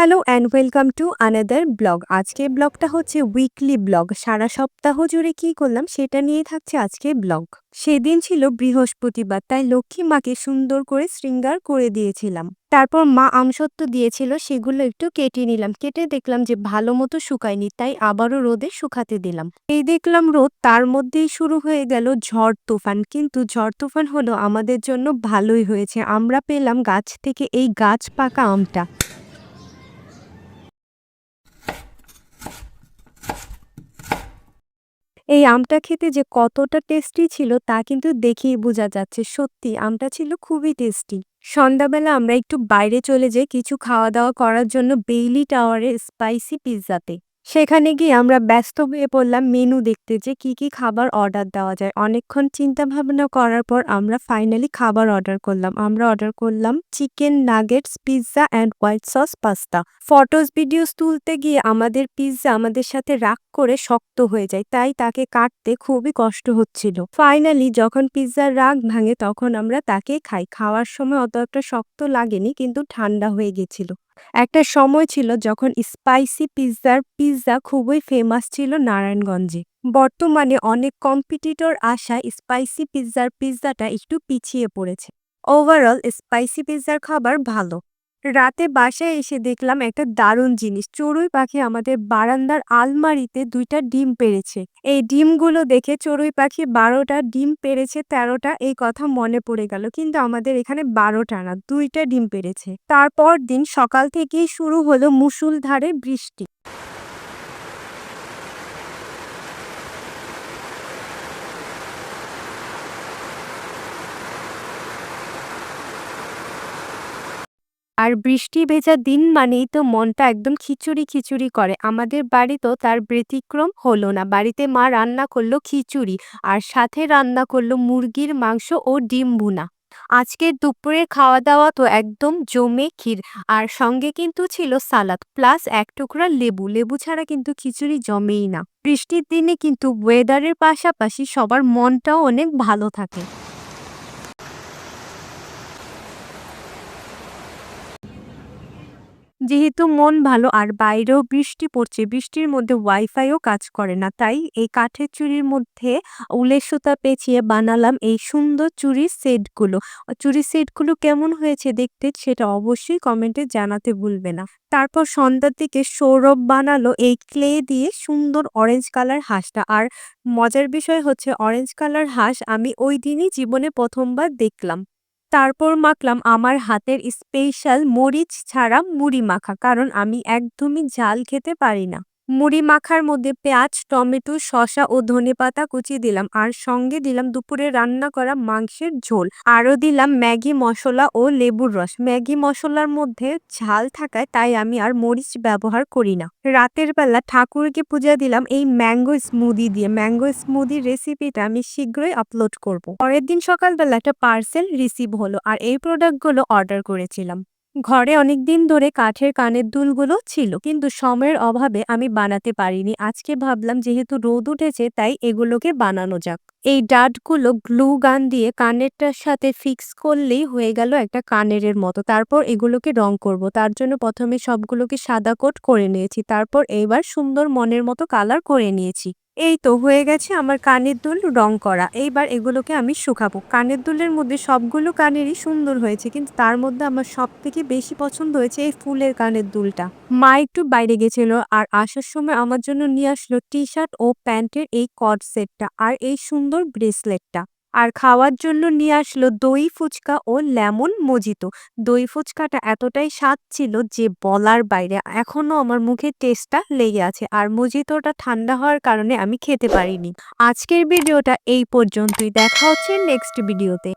Hello and welcome to another blog. আজকের ব্লগটা হচ্ছে উইকলি ব্লগ। সারা সপ্তাহ জুড়ে কি করলাম সেটা নিয়ে থাকছে আজকের ব্লগ। সেদিন ছিল বৃহস্পতিবার, তাই লক্ষ্মী মাকে সুন্দর করে শৃঙ্গার করে দিয়েছিলাম। তারপর মা আমসত্ব দিয়েছিল, সেগুলো একটু কেটে নিলাম। কেটে দেখলাম যে ভালো মতো শুকায়নি, তাই আবারও রোদে শুকাতে দিলাম। এই দেখলাম রোদ, তার মধ্যেই শুরু হয়ে গেল ঝড় তুফান। কিন্তু ঝড় তুফান হলো আমাদের জন্য ভালোই হয়েছে। আমরা পেলাম গাছ থেকে এই গাছ পাকা আমটা। এই আমটা খেতে যে কতটা টেস্টি ছিল তা কিন্তু দেখেই বোঝা যাচ্ছে। সত্যি, আমটা ছিল খুবই টেস্টি। সন্ধ্যাবেলা আমরা একটু বাইরে চলে যাই কিছু খাওয়া দাওয়া করার জন্য বেইলি টাওয়ারের স্পাইসি পিৎজাতে সেখানে গিয়ে আমরা ব্যস্ত হয়ে পড়লাম মেনু দেখতে যে কি কি খাবার অর্ডার দেওয়া যায়। অনেকক্ষণ চিন্তা ভাবনা করার পর আমরা ফাইনালি খাবার অর্ডার করলাম। আমরা অর্ডার করলাম chicken nuggets pizza and white sauce pasta photos videos তুলতে গিয়ে আমাদের পিৎজা আমাদের সাথে রাগ করে শক্ত হয়ে যায়, তাই তাকে কাটতে খুবই কষ্ট হচ্ছিল। ফাইনালি যখন পিৎজার রাগ ভাঙে তখন আমরা তাকে খাই। খাওয়ার সময় অত একটা শক্ত লাগেনি, কিন্তু ঠান্ডা হয়ে গেছিল। একটা সময় ছিল যখন স্পাইসি পিৎজার পিৎজা খুবই ফেমাস ছিল নারায়ণগঞ্জে। বর্তমানে অনেক কম্পিটিটর আসা স্পাইসি পিৎজার পিৎজাটা একটু পিছিয়ে পড়েছে। ওভারঅল স্পাইসি পিৎজার খাবার ভালো। রাতে বাসায় এসে দেখলাম একটা দারুণ জিনিস। চড়ুই পাখি আমাদের বারান্দার আলমারিতে দুইটা ডিম পেরেছে এই ডিমগুলো দেখে চড়ুই পাখি বারোটা ডিম পেরেছে তেরোটা এই কথা মনে পড়ে গেল। কিন্তু আমাদের এখানে বারোটা না, দুইটা ডিম পেরেছে তারপর দিন সকাল থেকেই শুরু হলো মুসুলধারে বৃষ্টি। আর বৃষ্টি ভেজা দিন মানেই তো মনটা একদম খিচুড়ি খিচুড়ি করে। আমাদের বাড়িতেও তার ব্যতিক্রম হলো না। বাড়িতে মা রান্না করল খিচুড়ি আর সাথে রান্না করল মুরগির মাংস ও ডিম ভুনা। আজকের দুপুরের খাওয়া দাওয়া তো একদম জমে ক্ষীর আর সঙ্গে কিন্তু ছিল সালাদ প্লাস এক টুকরা লেবু। লেবু ছাড়া কিন্তু খিচুড়ি জমেই না। বৃষ্টির দিনে কিন্তু ওয়েদারের পাশাপাশি সবার মনটাও অনেক ভালো থাকে। যেহেতু মন ভালো আর বাইরেও বৃষ্টি পড়ছে, বৃষ্টির মধ্যে ওয়াইফাইও কাজ করে না। তাই এই কাঠের চুরির মধ্যে উলের সুতা পেঁচিয়ে বানালাম এই সুন্দর চুড়ির সেটগুলো। চুড়ির সেটগুলো কেমন হয়েছে দেখতে সেটা অবশ্যই কমেন্টে জানাতে ভুলবে না। তারপর সন্ধ্যার দিকে সৌরভ বানালো এই ক্লে দিয়ে সুন্দর অরেঞ্জ কালার হাঁসটা। আর মজার বিষয় হচ্ছে অরেঞ্জ কালার হাঁস আমি ওই দিনই জীবনে প্রথমবার দেখলাম। তারপর মাখলাম আমার হাতের স্পেশাল মরিচ ছাড়া মুড়ি মাখা, কারণ আমি একদমই ঝাল খেতে পারি না। মুড়ি মাখার মধ্যে পেঁয়াজ, টমেটো, শসা ও ধনেপাতা কুচি দিলাম আর সঙ্গে দিলাম দুপুরে রান্না করা মাংসের ঝোল। আরও দিলাম ম্যাগি মশলা ও লেবুর রস। ম্যাগি মশলার মধ্যে ঝাল থাকায় তাই আমি আর মরিচ ব্যবহার করি না। রাতের বেলা ঠাকুরকে পূজা দিলাম এই ম্যাঙ্গো স্মুদি দিয়ে। ম্যাঙ্গো স্মুদির রেসিপিটা আমি শীঘ্রই আপলোড করব। পরের দিন সকালবেলা একটা পার্সেল রিসিভ হলো আর এই প্রোডাক্টগুলো অর্ডার করেছিলাম। ঘরে অনেক দিন ধরে কাঠের কানের দুলগুলো ছিল, কিন্তু সময়ের অভাবে আমি বানাতে পারিনি। আজকে ভাবলাম যেহেতু রোদ উঠেছে, তাই এগুলোকে বানানো যাক। এই ডাটগুলো গ্লু গান দিয়ে কানেরটার সাথে ফিক্স করলেই হয়ে গেল একটা কানেরের মতো। তারপর এগুলোকে রং করব। তার জন্য প্রথমে সবগুলোকে সাদা কোট করে নিয়েছি। তারপর এইবার সুন্দর মনের মতো কালার করে নিয়েছি। এই তো হয়ে গেছে আমার কানের দুল রং করা। এইবার এগুলোকে আমি শুকাবো। কানের দুলের মধ্যে সবগুলো কানেরই সুন্দর হয়েছে, কিন্তু তার মধ্যে আমার সব থেকে বেশি পছন্দ হয়েছে এই ফুলের কানের দুলটা। মা একটু বাইরে গেছিল আর আসার সময় আমার জন্য নিয়ে আসলো টি শার্ট ও প্যান্টের এই কট সেটটা আর এই সুন্দর ব্রেসলেটটা। আর খাওয়ার জন্য নিয়ে আসলো দই, ফুচকা ও লেমন মজিত। দই, ফুচকাটা এতটাই স্বাদ ছিল যে বলার বাইরে এখনও আমার মুখে টেস্টটা লেগে আছে আর মজিতটা ঠান্ডা হওয়ার কারণে আমি খেতে পারিনি। আজকের ভিডিওটা এই পর্যন্তই। দেখা হচ্ছে নেক্সট ভিডিওতে